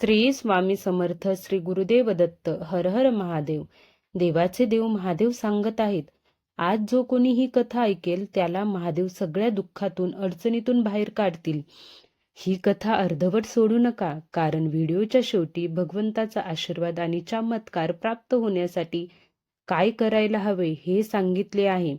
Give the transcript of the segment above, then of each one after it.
श्री स्वामी समर्थ श्री गुरुदेव दत्त हर हर महादेव. देवाचे देव महादेव सांगत आहेत. आज जो कोणी ही कथा ऐकेल त्याला महादेव सगळ्या दुःखातून अडचणीतून बाहेर काढतील. ही कथा अर्धवट सोडू नका कारण व्हिडिओच्या शेवटी भगवंताचा आशीर्वाद आणि चमत्कार प्राप्त होण्यासाठी काय करायला हवे हे सांगितले आहे.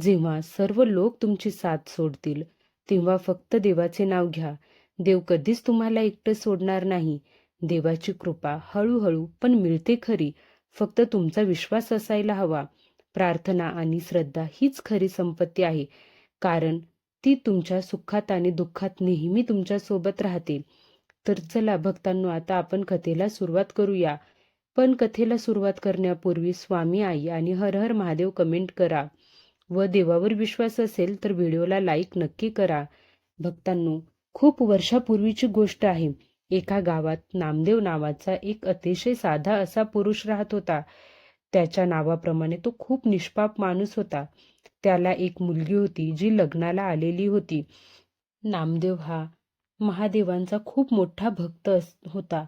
जेव्हा सर्व लोक तुमची साथ सोडतील तेव्हा फक्त देवाचे नाव घ्या. देव कधीच तुम्हाला एकटं सोडणार नाही. देवाची कृपा हळूहळू पण मिळते खरी. फक्त तुमचा विश्वास असायला हवा. प्रार्थना आणि श्रद्धा हीच खरी संपत्ती आहे. कारण ती तुमच्या सुखात आणि दुःखात नेहमी तुमच्यासोबत राहते. तर चला भक्तांनो आता आपण कथेला सुरुवात करूया. पण कथेला सुरुवात करण्यापूर्वी स्वामी आई आणि हर हर महादेव कमेंट करा. व देवावर विश्वास असेल तर व्हिडिओला लाईक नक्की करा. भक्तांनो खूप वर्षापूर्वीची गोष्ट आहे. एका गावात नामदेव नावाचा एक अतिशय साधा असा पुरुष राहत होता. त्याच्या नावाप्रमाणे तो खूप निष्पाप माणूस होता. त्याला एक मुलगी होती जी लग्नाला आलेली होती. नामदेव हा महादेवांचा खूप मोठा भक्त अस- होता.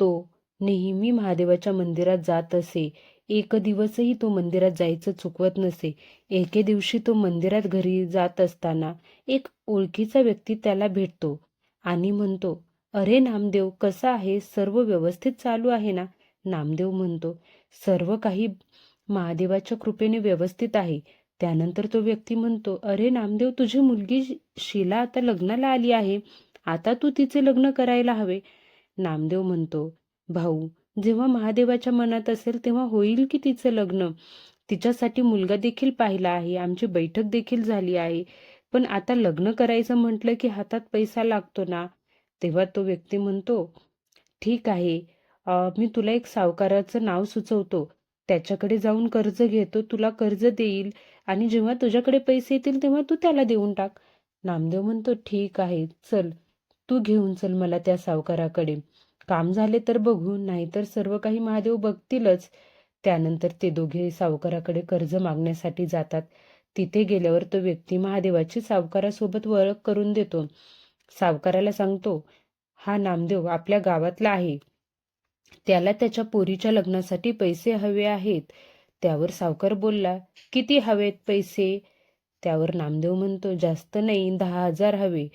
तो नेहमी महादेवाच्या मंदिरात जात असे. एक दिवसही तो मंदिरात जायचं चुकवत नसे. एके दिवशी तो मंदिरात घरी जात असताना एक ओळखीचा व्यक्ती त्याला भेटतो आणि म्हणतो अरे नामदेव कसा आहे सर्व व्यवस्थित चालू आहे ना? नामदेव म्हणतो सर्व काही महादेवाच्या कृपेने व्यवस्थित आहे. त्यानंतर तो व्यक्ती म्हणतो अरे नामदेव तुझी मुलगी शिला शीला आता लग्नाला आली आहे. आता तू तिचे लग्न करायला हवे. नामदेव म्हणतो भाऊ जेव्हा महादेवाच्या मनात असेल तेव्हा होईल की तिचं लग्न? तिच्यासाठी मुलगा देखील पाहिला आहे आमची बैठक देखील झाली आहे. पण आता लग्न करायचं म्हटलं की हातात पैसा लागतो ना? तेव्हा तो व्यक्ती म्हणतो ठीक आहे मी तुला एक सावकाराचं नाव सुचवतो. त्याच्याकडे जाऊन कर्ज घेतो तुला कर्ज देईल आणि जेव्हा तुझ्याकडे पैसे येतील तेव्हा तू त्याला देऊन टाक. नामदेव म्हणतो ठीक आहे चल तू घेऊन चल मला त्या सावकाराकडे. काम झाले तर बघू नाहीतर सर्व काही महादेव बघतीलच. त्यानंतर ते दोघे सावकाराकडे कर्ज मागण्यासाठी जातात. तिथे गेल्यावर तो व्यक्ती महादेवाची सावकारासोबत ओळख करून देतो. सावकाराला सांगतो हा नामदेव आपल्या गावातला आहे. त्याला त्याच्या पोरीच्या लग्नासाठी पैसे हवे आहेत. त्यावर सावकार बोलला किती हवेत पैसे? त्यावर नामदेव म्हणतो जास्त नाही दहा हजार हवे.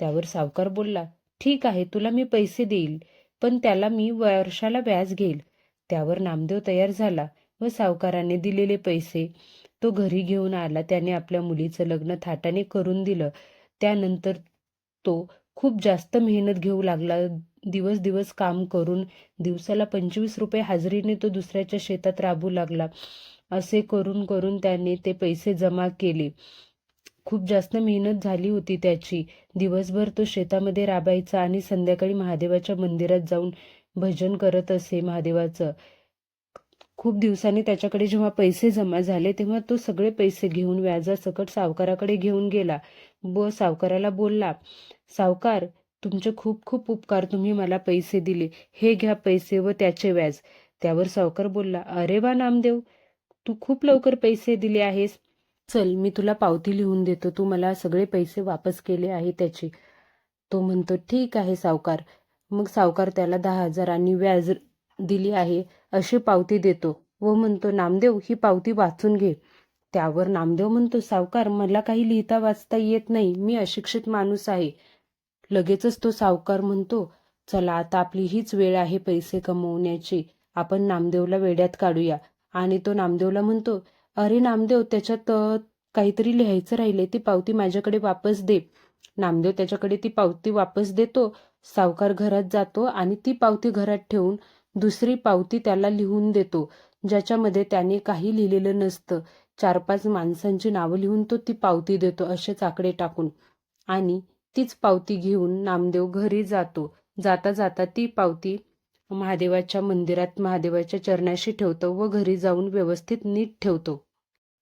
त्यावर सावकार बोलला ठीक आहे तुला मी पैसे देईल. पण त्याला मी वर्षाला व्याज घेईल. त्यावर नामदेव तयार झाला. व सावकाराने दिलेले पैसे तो घरी घेऊन आला. त्याने आपल्या मुलीचं लग्न थाटाने करून दिलं. त्यानंतर तो खूप जास्त मेहनत घेऊ लागला. दिवस दिवस काम करून दिवसाला पंचवीस रुपये हाजरीने तो दुसऱ्याच्या शेतात राबू लागला. असे करून करून त्याने ते पैसे जमा केले. खूप जास्त मेहनत झाली होती त्याची. दिवसभर तो शेतामध्ये राबायचा आणि संध्याकाळी महादेवाच्या मंदिरात जाऊन भजन करत असे महादेवाचं. खूप दिवसांनी त्याच्याकडे जेव्हा पैसे जमा झाले तेव्हा तो सगळे पैसे घेऊन व्याजासकट सावकाराकडे घेऊन गेला. व सावकाराला बोलला सावकार तुमचे खूप खूप उपकार तुम्ही मला पैसे दिले. हे घ्या पैसे व त्याचे व्याज. त्यावर सावकार बोलला अरे वा नामदेव तू खूप लवकर पैसे दिले आहेस. चल मी तुला पावती लिहून देतो. तू मला सगळे पैसे वापस केले आहे त्याचे. तो म्हणतो ठीक आहे सावकार. मग सावकार त्याला दहा हजारांनी व्याज दिली आहे अशी पावती देतो. व म्हणतो नामदेव ही पावती वाचून घे. त्यावर नामदेव म्हणतो सावकार मला काही लिहिता वाचता येत नाही. मी अशिक्षित माणूस आहे. लगेचच तो सावकार म्हणतो चला आता आपली हीच वेळ आहे पैसे कमवण्याची. आपण नामदेवला वेड्यात काढूया. आणि तो नामदेवला म्हणतो अरे नामदेव त्याच्यात काहीतरी लिहायचं राहिले ती पावती माझ्याकडे वापस दे. नामदेव त्याच्याकडे ती पावती वापस देतो सावकार घरात जातो आणि ती पावती घरात ठेवून दुसरी पावती त्याला लिहून देतो ज्याच्यामध्ये त्याने काही लिहिलेलं नसतं. चार पाच माणसांची नावं लिहून तो ती पावती देतो असेच आकडे टाकून. आणि तीच पावती घेऊन नामदेव घरी जातो. जाता जाता ती पावती महादेवाच्या मंदिरात महादेवाच्या चरणाशी ठेवतो व घरी जाऊन व्यवस्थित नीट ठेवतो.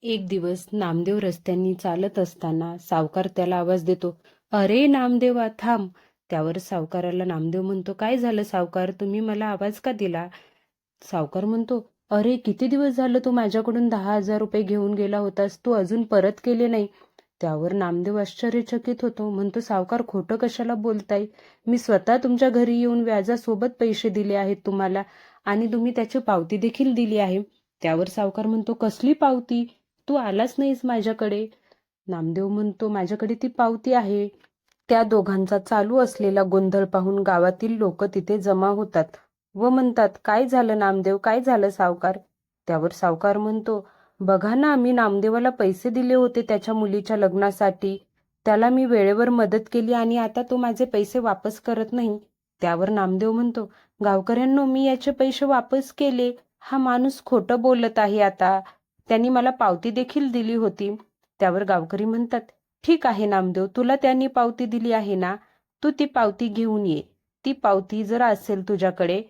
एक दिवस नामदेव रस्त्यांनी चालत असताना सावकार त्याला आवाज देतो अरे नामदेवा थांब. त्यावर सावकाराला नामदेव म्हणतो काय झालं सावकार? तुम्ही मला आवाज का दिला? सावकार म्हणतो अरे किती दिवस झालं तू माझ्याकडून दहा हजार रुपये घेऊन गेला होतास तू अजून परत केले नाही. त्यावर नामदेव आश्चर्यचकित होतो म्हणतो सावकार खोटं कशाला बोलताय? मी स्वतः तुमच्या घरी येऊन व्याजासोबत पैसे दिले आहेत तुम्हाला आणि तुम्ही त्याची पावती देखील दिली आहे. त्यावर सावकार म्हणतो कसली पावती? तू आलाच नाहीस माझ्याकडे. नामदेव म्हणतो माझ्याकडे ती पावती आहे. त्या दोघांचा चालू असलेला गोंधळ पाहून गावातील लोक तिथे जमा होतात व म्हणतात काय झालं नामदेव? काय झालं सावकार? त्यावर सावकार म्हणतो बघा ना मी नामदेवाला पैसे दिले होते त्याच्या मुलीच्या लग्नासाठी. त्याला मी वेळेवर मदत केली आणि आता तो माझे पैसे वापस करत नाही. त्यावर नामदेव म्हणतो गावकऱ्यांनो मी याचे पैसे वापस केले. हा माणूस खोटं बोलत आहे आता. त्यांनी मला पावती देखील दिली होती. त्यावर गावकरी म्हणतात ठीक आहे नामदेव तुला त्यांनी पावती दिली आहे ना? तू ती पावती घेऊन ये. ती पावती जर असेल तुझ्याकडे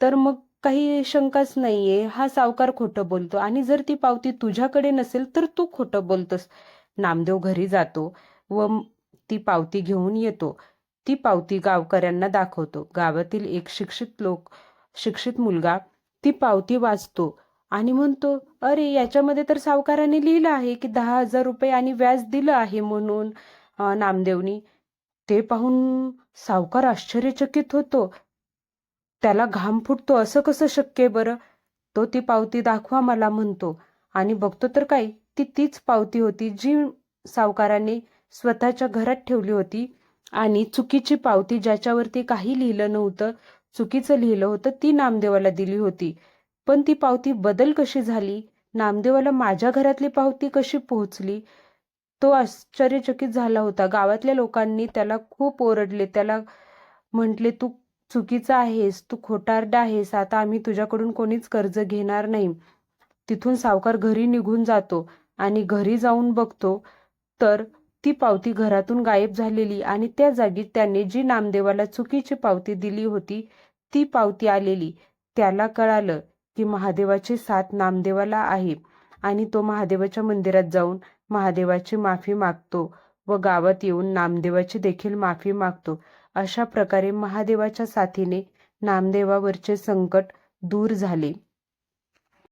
तर मग काही शंकाच नाहीये. हा सावकार खोटं बोलतो आणि जर ती पावती तुझ्याकडे नसेल तर तू खोटं बोलतोस नामदेव घरी जातो व ती पावती घेऊन येतो. ती पावती गावकऱ्यांना दाखवतो. गावातील एक शिक्षित लोक शिक्षित मुलगा ती पावती वाचतो. आणि म्हणतो अरे याच्यामध्ये तर सावकाराने लिहिलं आहे की दहा हजार रुपये आणि व्याज दिलं आहे म्हणून नामदेवनी. ते पाहून सावकार आश्चर्यचकित होतो. त्याला घाम फुटतो असं कसं शक्य बरं? तो ती पावती दाखवा मला म्हणतो. आणि बघतो तर काय ती तीच पावती होती जी सावकाराने स्वतःच्या घरात ठेवली होती. आणि चुकीची पावती ज्याच्यावरती काही लिहिलं नव्हतं चुकीचं लिहिलं होतं ती नामदेवाला दिली होती. पण ती पावती बदल कशी झाली? नामदेवाला माझ्या घरातली पावती कशी पोहोचली? तो आश्चर्यचकित झाला होता. गावातल्या लोकांनी त्याला खूप ओरडले. त्याला म्हटले तू चुकीचा आहेस. तू खोटारडा आहेस. आता आम्ही तुझ्याकडून कोणीच कर्ज घेणार नाही. तिथून सावकार घरी निघून जातो आणि घरी जाऊन बघतो. तर ती पावती घरातून गायब झालेली आणि त्या जागी त्याने जी नामदेवाला चुकीची पावती दिली होती ती पावती आलेली. त्याला कळालं की महादेवाची साथ नामदेवाला आहे आणि तो महादेवाच्या मंदिरात जाऊन महादेवाची माफी मागतो व गावात येऊन नामदेवाची देखील माफी मागतो. अशा प्रकारे महादेवाच्या साथीने नामदेवावरचे संकट दूर झाले.